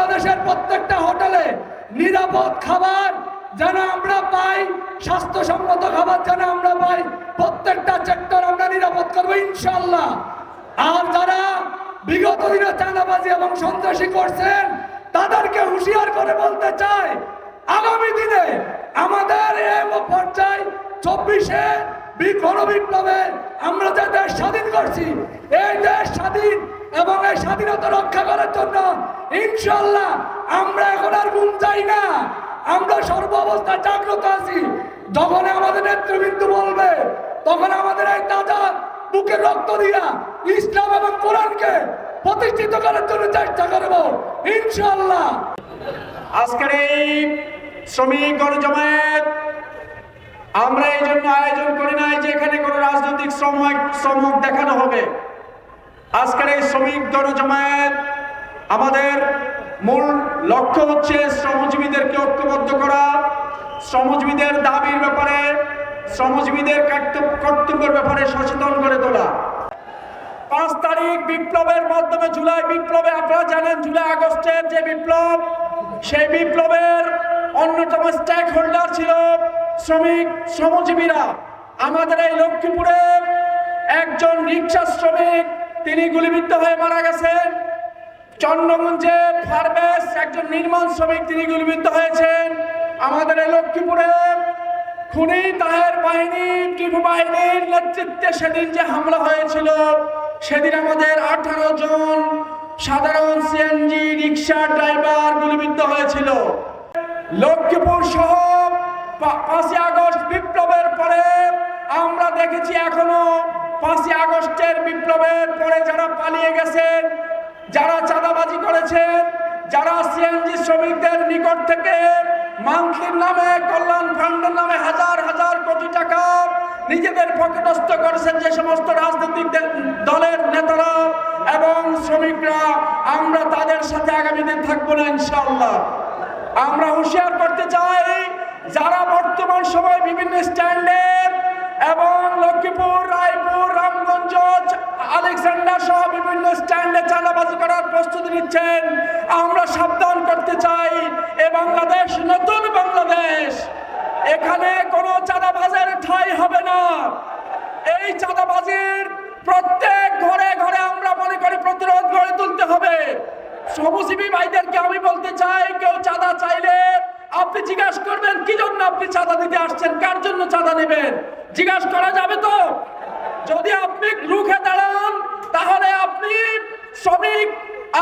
বাংলাদেশের প্রত্যেকটা হোটেলে নিরাপদ খাবার যেন আমরা পাই, স্বাস্থ্যসম্মত খাবার যেন আমরা পাই, প্রত্যেকটা সেক্টর আমরা নিরাপদ করব ইনশাল্লাহ আর যারা বিগত দিনে চাঁদাবাজি এবং সন্ত্রাসী করছেন, তাদেরকে হুঁশিয়ার করে বলতে চাই, আগামী দিনে আমাদের পর্যায়ে চব্বিশে গণবিপ্লবে আমরা যে দেশ স্বাধীন করছি, এই দেশ স্বাধীন এবং এই স্বাধীনতা রক্ষা করার জন্য ইনশাল্লাহ আমরা এখন আর ঘুম চাই না। আমরা সর্ব অবস্থায় জাগ্রত আছি। যখন আমাদের নেতৃবৃন্দ বলবে, তখন আমাদের এই দাদা বুকে রক্ত দিয়া ইসলাম এবং কোরআনকে প্রতিষ্ঠিত করার জন্য চেষ্টা করব ইনশাল্লাহ আজকের এই শ্রমিক গণজমায়েত, আমরা এই জন্য আয়োজন করি নাই যে এখানে কোনো রাজনৈতিক শ্রমিক শ্রমক দেখানো হবে। আজকের এই শ্রমিক গণজমায়েত আমাদের মূল লক্ষ্য হচ্ছে শ্রমজীবীদেরকে ঐক্যবদ্ধ করা। শ্রমজীবীদের দাবির ব্যাপারে, শ্রমজীবীদের কর্তব্যের ব্যাপারে সচেতন করে তোলা। পাঁচ তারিখ বিপ্লবের মাধ্যমে, জুলাই বিপ্লবে, আপনারা জানেন জুলাই আগস্টের যে বিপ্লব, সেই বিপ্লবের অন্যতম স্টেক হোল্ডার ছিল শ্রমিক শ্রমজীবীরা। আমাদের এই লক্ষ্মীপুরে একজন রিক্সা শ্রমিক তিনি গুলিবিদ্ধ হয়ে মারা গেছেন। চন্দ্রগঞ্জে ফারবেস একজন নির্মাণ শ্রমিক তিনি গুলিবিদ্ধ হয়েছেন। আমাদের লক্ষ্মীপুরে খুনি তাহের বাহিনী, টিপু বাহিনীর নেতৃত্বে সেদিন যে হামলা হয়েছিল, সেদিন আমাদের আঠারো জন সাধারণ সিএনজি রিক্সা ড্রাইভার গুলিবিদ্ধ হয়েছিল। লক্ষ্মীপুর সহ পাঁচই আগস্ট বিপ্লবের পরে আমরা দেখেছি এখনও পাঁচই আগস্টের বিপ্লবের পরে যারা পালিয়ে গেছেন, যারা চাঁদাবাজি করেছেন, যারা সিএনজি শ্রমিকদের নিকট থেকে মান্থলির নামে, কল্যাণ ফান্ডের নামে হাজার হাজার কোটি টাকা নিজেদের পকেটস্থ করেছেন যে সমস্ত রাজনৈতিক দলের নেতারা এবং শ্রমিকরা, আমরা তাদের সাথে আগামী দিন থাকব না ইনশাল্লাহ আমরা হুঁশিয়ার করতে চাই, যারা বর্তমান সময় বিভিন্ন স্ট্যান্ডে এবং লক্ষ্মীপুর, রায়পুর, রামগঞ্জ, আলেকজান্ডার সহ বিভিন্ন স্ট্যান্ডে চাঁদাবাজি করার প্রস্তুতি নিচ্ছেন। আমরা সাবধান করতে চাই, এ বাংলাদেশ নতুন বাংলাদেশ। এখানে কোনো চাঁদাবাজের ঠাঁই হবে না। এই চাঁদাবাজির প্রত্যেক ঘরে ঘরে আমরা মনে করি প্রতিরোধ গড়ে তুলতে হবে। শ্রমজীবী ভাইদেরকে আমি বলতে চাই, কেউ চাঁদা চাইলে আপনি জিজ্ঞাসা করবেন, কি জন্য আপনি চাঁদা দিতে আসছেন? কার জন্য চাঁদা নেবেন? জিজ্ঞাসা করা যাবে তো? যদি আপনি রুখে দাঁড়ান, তাহলে আপনি শ্রমিক।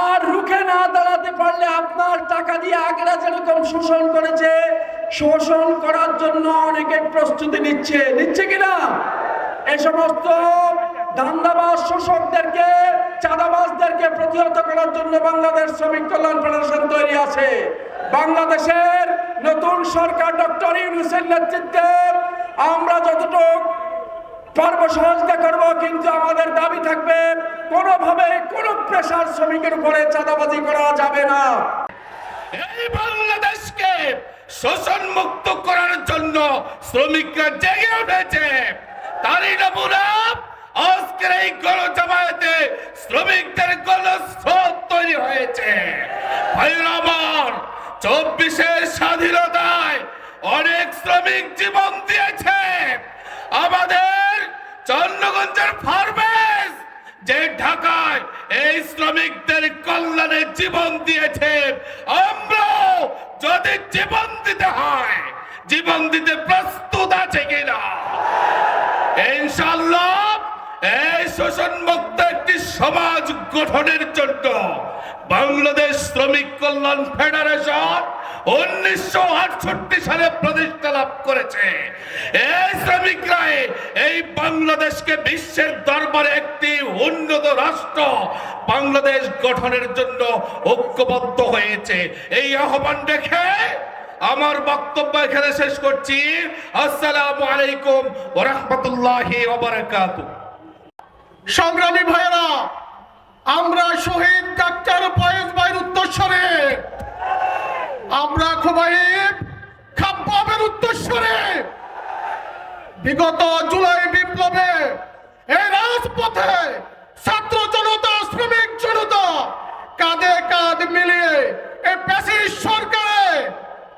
আর রুখে না দাঁড়াতে পারলে আপনার টাকা দিয়ে আগেরা যেরকম শোষণ করেছে, শোষণ করার জন্য অনেকে প্রস্তুতি নিচ্ছে। নিচ্ছে কিনা এই সমস্ত দান্দাবাজ শোষকদেরকে, চাঁদাবাজদেরকে প্রতিহত করার জন্য বাংলাদেশ শ্রমিক কল্যাণ ফেডারেশন তৈরি আছে। বাংলাদেশের নতুন সরকার ডক্টর ইউনুসের নেতৃত্বে আমরা যতটুকু পারব সহযোগিতা করব, কিন্তু আমাদের দাবি থাকবে, কোনোভাবে কোনো প্রেশার শ্রমিকের উপরে চাঁদাবাজি করা যাবে না। এই বাংলাদেশকে শোষণ মুক্ত করার জন্য শ্রমিকরা জেগে উঠেছে। তারই নমুনা, আজকের এই গণজামায়াতে শ্রমিকদের গণস্রোত তৈরি হয়েছে। ভাইরা আমার, চব্বিশের স্বাধীনতায় অনেক শ্রমিক জীবন দিয়েছে। আমাদের চন্দ্রগঞ্জের ফার্মেস যে ঢাকায় এই শ্রমিকদের কল্যাণে জীবন দিয়েছে আমরাও যদি জীবন দিতে হয়, জীবন দিতে প্রস্তুত আছে কিনা? ইনশাল্লাহ এই শোষণ মুক্ত একটি সমাজ গঠনের জন্য বাংলাদেশ শ্রমিক কল্যাণ ফেডারেশন উনিশশো আটষট্টি সালে প্রতিষ্ঠা লাভ করেছে। এই শ্রমিকরা এই বাংলাদেশকে বিশ্বের দরবারে একটি উন্নত রাষ্ট্র বাংলাদেশ গঠনের জন্য ঐক্যবদ্ধ হয়েছে। এই আহ্বান রেখে আমার বক্তব্য এখানে শেষ করছি। আসসালামু আলাইকুম ওয়া রাহমাতুল্লাহি সংগ্রামী ভাইয়েরা, আমরা শহীদ ডাক্তার ফয়েজ ভাইয়ের উত্তরস্বরে আমরা খুবাইব খাব্বাবের উত্তরস্বরে। বিগত জুলাই বিপ্লবে এই রাজপথে ছাত্র জনতা, শ্রমিক জনতা কাঁধে কাঁধ মিলিয়ে এই ফ্যাসিস্ট সরকারে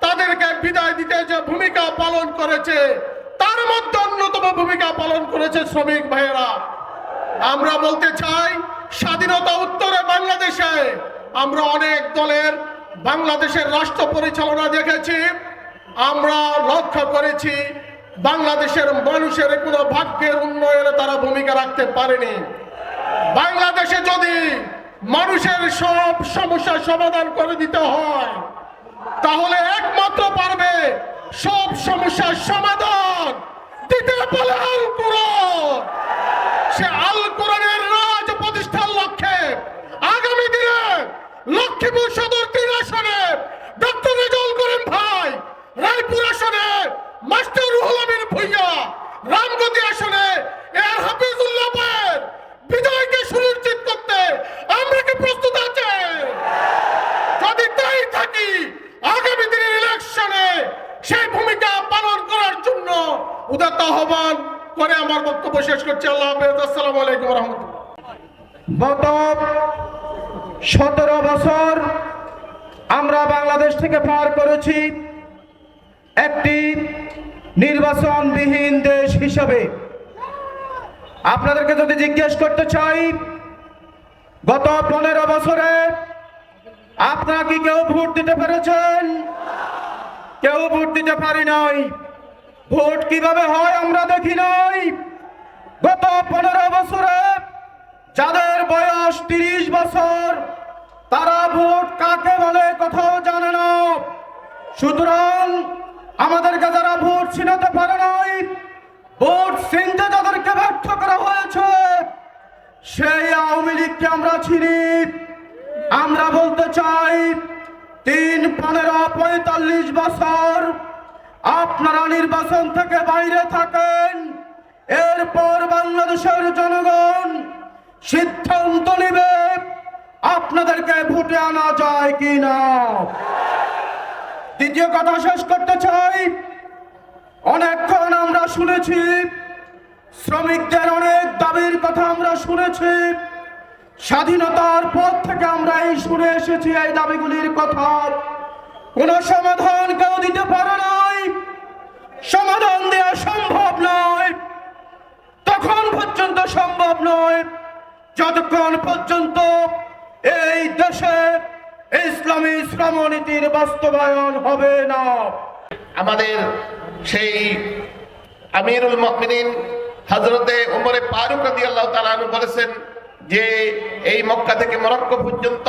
তাদেরকে বিদায় দিতে যে ভূমিকা পালন করেছে, তার মধ্যে অন্যতম ভূমিকা পালন করেছে শ্রমিক ভাইয়েরা। আমরা বলতে চাই, স্বাধীনতা উত্তরে বাংলাদেশে আমরা অনেক দলের বাংলাদেশের রাষ্ট্র পরিচালনা দেখেছি। আমরা লক্ষ্য করেছি, বাংলাদেশের মানুষের কোনো ভাগ্যের উন্নয়নে তারা ভূমিকা রাখতে পারেনি। বাংলাদেশে যদি মানুষের সব সমস্যার সমাধান করে দিতে হয়, তাহলে একমাত্র পারবে সব সমস্যার সমাধান দিতে পারে আল কোরআন। সে আল কোরআনের রাজ প্রতিষ্ঠার লক্ষ্যে আগামী দিনে লক্ষ্মীপুর সদর তিন আসনে ডক্টর রেজল করিম ভাই রায়পুর আসনে মাস্টার রুহুল আমিন ভুইয়া রামগতি আসনে এর হাফিজুল্লাহ ভাইয়ের বিজয়কে সুনিশ্চিত করতে আমরা কি প্রস্তুত আছে যদি তাই থাকি আগামী দিনের ইলেকশনে সেই ভূমিকা পালন করার জন্য উদাত্ত আহ্বান করে আমার বক্তব্য শেষ করছি। আল্লাহ আসসালামু আলাইকুম রহমতুল্লাহ। গত সতেরো বছর আমরা বাংলাদেশ থেকে পার করেছি একটি নির্বাচনবিহীন দেশ হিসাবে। আপনাদেরকে যদি জিজ্ঞেস করতে চাই, গত পনেরো বছরে আপনারা কি কেউ ভোট দিতে পেরেছেন? কেউ ভোট দিতে পারি নাই। ভোট কীভাবে হয় আমরা দেখি নাই। গত পনেরো বছরে যাদের বয়স তিরিশ বছর, তারা ভোট কাকে বলে কোথাও জানে না। সুতরাং আমাদেরকে যারা ভোট ছিনাতে পারে নাই, ভোট চিনতে যাদেরকে ব্যর্থ করা হয়েছে, সেই আওয়ামী লীগকে আমরা চিনি। আমরা বলতে চাই, তিন, পনেরো, পঁয়তাল্লিশ বছর আপনারা নির্বাচন থেকে বাইরে থাকেন। এরপর বাংলাদেশের জনগণ সিদ্ধান্ত নেবে আপনাদেরকে ভোটে আনা যায় কি না দ্বিতীয় কথা শেষ করতে চাই। অনেকক্ষণ আমরা শুনেছি, শ্রমিকদের অনেক দাবির কথা আমরা শুনেছি। স্বাধীনতার পর থেকে আমরা এই শুনে এসেছি এই দাবিগুলির কথা। কোনো সমাধান কেউ দিতে পারে নাই। সমাধান দেওয়া সম্ভব নয়। তখন পর্যন্ত সম্ভব নয়। যতক্ষণ পর্যন্ত এই দেশে ইসলামী শ্রমনীতির বাস্তবায়ন হবে না। আমাদের সেই আমিরুল মকমিন হজরতে উমরে ফারুক রাদিয়াল্লাহু তাআলা বলেছেন যে এই মক্কা থেকে মরক্কো পর্যন্ত,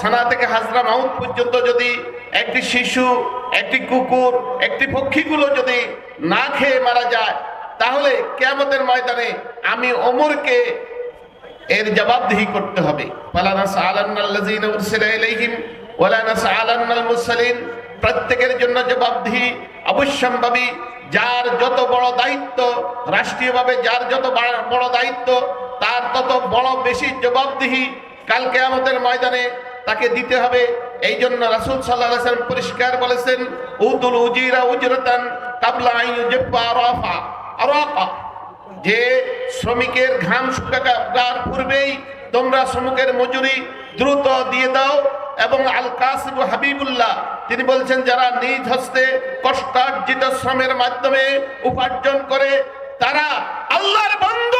সানা থেকে হাজরা মাউত পর্যন্ত যদি একটি শিশু, একটি কুকুর, একটি পক্ষীগুলো যদি না খেয়ে মারা যায়, তাহলে কেয়ামতের ময়দানে আমি অমরকে এর জবাবদিহি করতে হবে। প্রত্যেকের জন্য জবাবদিহি অবশ্যম্ভাবী। যার যত বড় দায়িত্ব, রাষ্ট্রীয়ভাবে যার যত বড় দায়িত্ব তার তত বড় বেশি জবাবদিহি কালকে আমাদের ময়দানে তাকে দিতে হবে। এই জন্য রাসূল আলাইহি পরিষ্কার বলেছেন, উতুল উজিরা উজরাতান কাবলা ইউজিব্বা আরাফা। যে শ্রমিকের ঘাম শুকাবার পূর্বেই তোমরা শ্রমিকের মজুরি দ্রুত দিয়ে দাও এবং আল কাসিম হাবিবুল্লাহ, তিনি বলছেন, যারা নিজ হস্তে কষ্টার্জিত শ্রমের মাধ্যমে উপার্জন করে, তারা আল্লাহর বন্ধু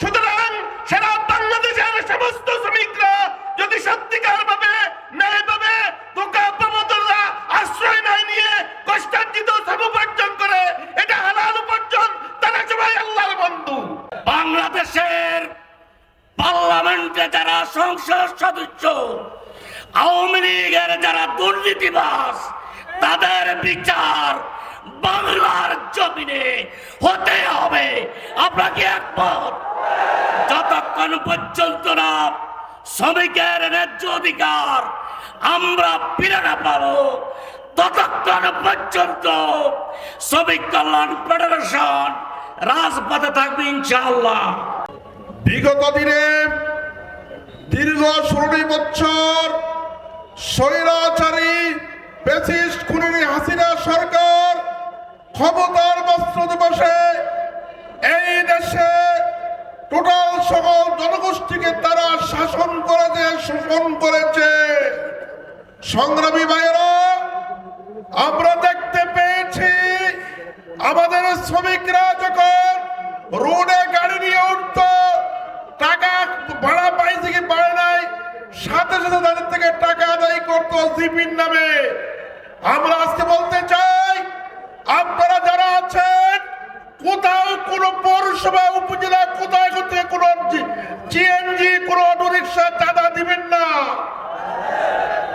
সুতরাং সারা বাংলাদেশের সমস্ত শ্রমিকরা যদি সত্যিকার ভাবে, ন্যায় ভাবে আশ্রয় নাই নিয়ে কষ্টার্জিত শ্রম উপার্জন করে, এটা হালাল উপার্জন, তারা সবাই আল্লাহর বন্ধু। বাংলাদেশের পার্লামেন্টে যারা সংসদ সদস্য, আওয়ামী লীগের যারা দুর্নীতিবাস তাদের বিচার বাংলার জমিনে হতে হবে। আপনাকে একমত? যতক্ষণ পর্যন্ত না শ্রমিকের ন্যায্য অধিকার আমরা ফিরে না পাবো, ততক্ষণ পর্যন্ত শ্রমিক কল্যাণ ফেডারেশন রাজপথে থাকবে ইনশাআল্লাহ। বিগত দিনে দীর্ঘ ষোলোটি বছর স্বৈরাচারী পেসিস্ট খুনি হাসিনা সরকার ক্ষমতার বস্ত্র দিবসে এই দেশে টোটাল সকল জনগোষ্ঠীকে তারা শাসন করেছে, শোষণ করেছে। সংগ্রামী ভাইয়েরা, আমরা দেখতে পেয়েছি আমাদের শ্রমিকরা যখন রোডে গাড়ি নিয়ে উঠত, টাকা ভাড়া পাইছে কি পায় নাই, সাথে সাথে তাদের থেকে টাকা আদায় করতো জিপির নামে। আমরা আজকে বলতে চাই আপনারা যারা আছেন কোথাও কোনো পৌরসভা, উপজেলা, কোথায় কোথায় কোনো জিএনজি কোনো অটো রিক্সা চাঁদা দিবেন না।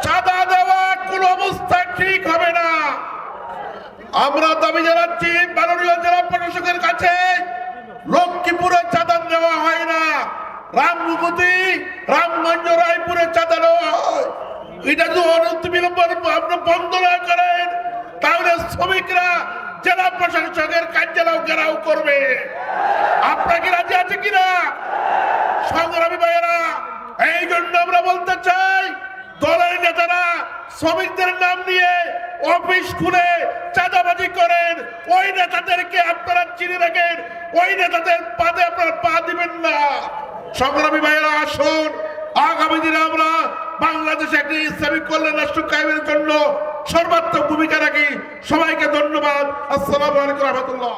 চাঁদা দেওয়া কোন অবস্থা ঠিক হবে না। আমরা দাবি জানাচ্ছি, মাননীয় জেলা প্রশাসকের কাছে লক্ষ্মীপুরে চাঁদা দেওয়া হয় না। রামভূপতি রামগঞ্জ, রায়পুরে চাঁদা দেওয়া হয়। এটা যদি অনন্ত বিলম্ব আপনি বন্ধ না তাহলে শ্রমিকরা জেলা প্রশাসকের কার্যালয় ঘেরাও করবে। আপনার কি রাজি আছে কিনা? সংগ্রামী ভাইয়েরা, এই জন্য আমরা বলতে চাই, দলের নেতারা শ্রমিকদের নাম নিয়ে অফিস খুলে চাঁদাবাজি করেন। ওই নেতাদেরকে আপনারা চিনে রাখেন, ওই নেতাদের পাদে আপনারা পা দিবেন না। সংগ্রামী ভাইয়েরা, আসুন। আগামী দিনে আমরা বাংলাদেশে একটি ইসলামিক কল্যাণ রাষ্ট্র কায়েমের জন্য সর্বাত্মক ভূমিকা রাখি। সবাইকে ধন্যবাদ। আসসালামু আলাইকুম রহমতুল্লাহ।